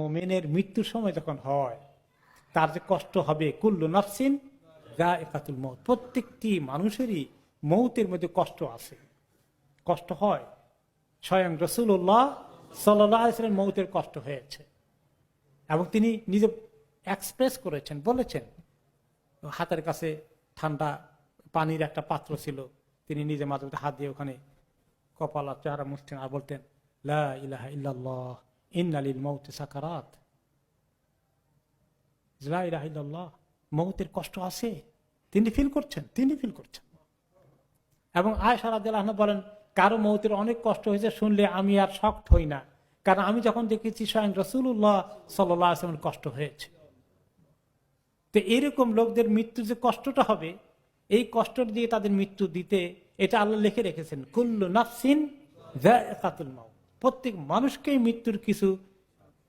মোমেনের মৃত্যুর সময় যখন হয়, তার যে কষ্ট হবে, কুল্লু নাফসিন যা একাতুল মত প্রত্যেকটি মানুষেরই মৌতের মধ্যে কষ্ট আছে। কষ্ট হয়। স্বয়ং রসুল্লাহ সাল্লামের মৌতের কষ্ট হয়েছে। এবং তিনি নিজে এক্সপ্রেস করেছেন, বলেছেন, হাতের কাছে ঠান্ডা পানির একটা পাত্র ছিল। তিনি নিজে মাঝে হাত দিয়ে ওখানে কপাল আর চেহারা মুছতেন আর বলতেন, লা ইলাহা ইল্লাল্লাহ। ইন্নালিল মৌতে সাকারাত ইল্লাল্লাহ মৌতের কষ্ট আছে। তিনি ফিল করছেন, তিনি ফিল করছেন। এবং আয়সা আনহা বলেন, কারও মৌতের অনেক কষ্ট হয়েছে শুনলে আমি আর শক্ত হই না। কারণ আমি যখন দেখেছি স্বয়ং রসুল্লাহ সাল্লামের কষ্ট হয়েছে। তো এরকম লোকদের মৃত্যু যে কষ্টটা হবে, এই কষ্ট দিয়ে তাদের মৃত্যু দিতে এটা আল্লাহ লিখে রেখেছেন, কুল্লু নাফসিন মাউত। প্রত্যেক মানুষকেই মৃত্যুর কিছু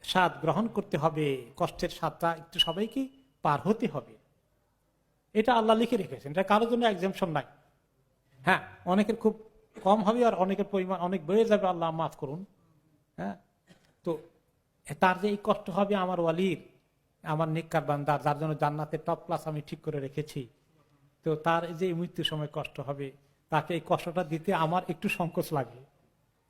স্বাদ গ্রহণ করতে হবে, কষ্টের স্বাদটা একটু সবাইকে পার হতে হবে। এটা আল্লাহ লিখে রেখেছেন। এটা কারোর জন্য এক্সামশন নাই। হ্যাঁ অনেকের খুব কম হবে আর অনেকের পরিমাণ, অনেক বেড়ে যাবে, আল্লাহ মাফ করুন। হ্যাঁ তো তার যে এই কষ্ট হবে আমার ওয়ালির, আমার নিকার বান্দার, যার জন্য জান্নাতের টপ ক্লাস আমি ঠিক করে রেখেছি, তো তার যে মৃত্যুর সময় কষ্ট হবে, তাকে এই কষ্টটা দিতে আমার একটু সংকোচ লাগে।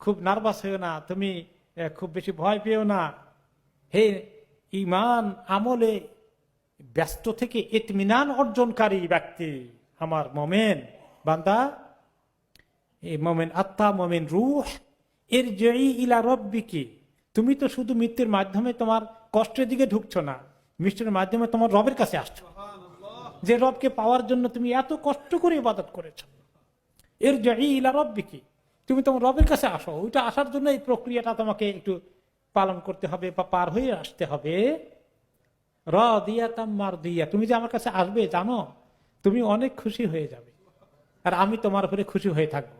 খুব নার্ভাস হয়েও না, তুমি খুব বেশি ভয় পেও না। হে ইমান আমলে ব্যস্ত থেকে ইতমিনান অর্জনকারী ব্যক্তি আমার মোমেন, বান্দা। এই মোমেন আত্মা, মোমেন রুহ এর জয়ী ইলা রব্বিকি। তুমি তো শুধু মৃত্যুর মাধ্যমে তোমার কষ্টের দিকে ঢুকছো না, মৃত্যুর মাধ্যমে তোমার রবের কাছে আসছো। যে রবকে পাওয়ার জন্য তুমি এত কষ্ট করে ইবাদত করেছ। এর জয়ী ইলা রব্বিকি। তুমি তোমার রবের কাছে আসো। ওইটা আসার জন্য এই প্রক্রিয়াটা তোমাকে একটু পালন করতে হবে বা পার হয়ে আসতে হবে। র দিয়া তাম্মার দিয়া তুমি যে আমার কাছে আসবে, জানো, তুমি অনেক খুশি হয়ে যাবে। আর আমি তোমার উপরে খুশি হয়ে থাকব।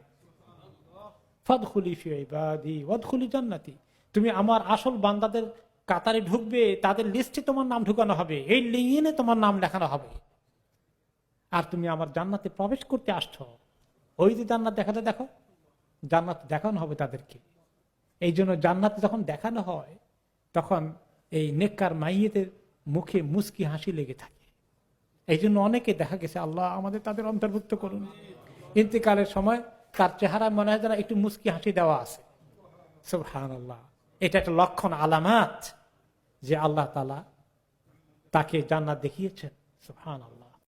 ফদখুলি জান্নাতি। তুমি আমার আসল বান্দাদের কাতারে ঢুকবে, তাদের লিস্টে তোমার নাম ঢুকানো হবে, এই লিঙ্গিনে তোমার নাম লেখানো হবে। আর তুমি আমার জান্নাতে প্রবেশ করতে আসছো। ওই যে জান্নাত দেখাতে দেখো জান্নাত দেখানো হবে তাদেরকে। এই জন্য জান্নাতে যখন দেখানো হয়, তখন এই নেককার মাইয়েদের মুখে মুস্কি হাসি লেগে থাকে। এই জন্য অনেকে দেখা গেছে, আল্লাহ আমাদের তাদের অন্তর্ভুক্ত করুন। ইন্তেকালের সময় তার চেহারা মনে হয় যেন একটু মুস্কি হাসি দেওয়া আছে। সুবহান আল্লাহ এটা একটা লক্ষণ, আলামাত যে আল্লাহ তালা তাকে জান্নাত দেখিয়েছেন। সুবহান আল্লাহ